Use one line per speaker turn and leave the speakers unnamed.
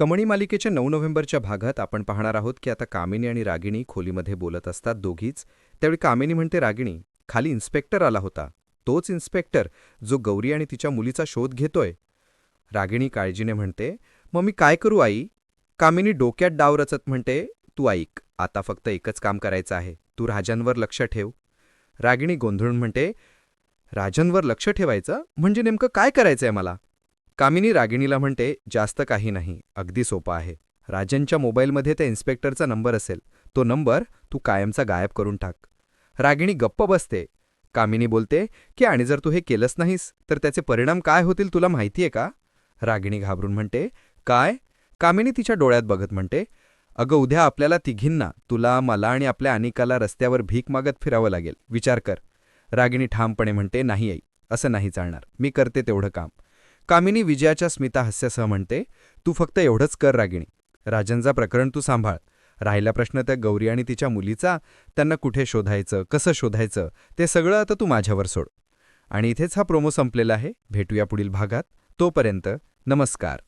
कमणी मालिकेच्या नऊ नोव्हेंबरच्या भागात आपण पाहणार आहोत की आता कामिनी आणि रागिणी खोलीमध्ये बोलत असतात दोघीच. त्यावेळी कामिनी म्हणते रागिणी खाली इन्स्पेक्टर आला होता. तोच इन्स्पेक्टर जो गौरी आणि तिच्या मुलीचा शोध घेतोय. रागिणी काळजीने म्हणते मग मी काय करू आई? कामिनी डोक्यात डाव रचत म्हणते तू ऐक आता फक्त एकच काम करायचं आहे. तू राजांवर लक्ष ठेव. रागिणी गोंधळून म्हणते राजांवर लक्ष ठेवायचं? म्हणजे नेमकं काय करायचंय मला? कामिनी रागिणीला म्हणते जास्त काही नाही अगदी सोपं आहे. राजनच्या मोबाईलमध्ये त्या इन्स्पेक्टरचा नंबर असेल. तो नंबर तू कायमचा गायब करून टाक. रागिणी गप्प बसते. कामिनी बोलते की आणि जर तू हे केलंच नाहीस तर त्याचे परिणाम काय होतील तुला माहितीये का? रागिणी घाबरून म्हणते काय? कामिनी तिच्या डोळ्यात बघत म्हणते अगं उद्या आपल्याला तिघींना तुला मला आणि आपल्या अनिकाला रस्त्यावर भीक मागत फिरावं लागेल. विचार कर. रागिणी ठामपणे म्हणते नाही आई असं नाही चालणार. मी करते तेवढं काम. कामिनी विजयाच्या स्मिताहास्यासह म्हणते तू फक्त एवढंच कर रागिणी. राजनचा प्रकरण तू सांभाळ. राहिला प्रश्न त्या गौरी आणि तिच्या मुलीचा त्यांना कुठे शोधायचं कसं शोधायचं ते सगळं आता तू माझ्यावर सोड. आणि इथेच हा प्रोमो संपलेला आहे. भेटूया पुढील भागात. तोपर्यंत नमस्कार.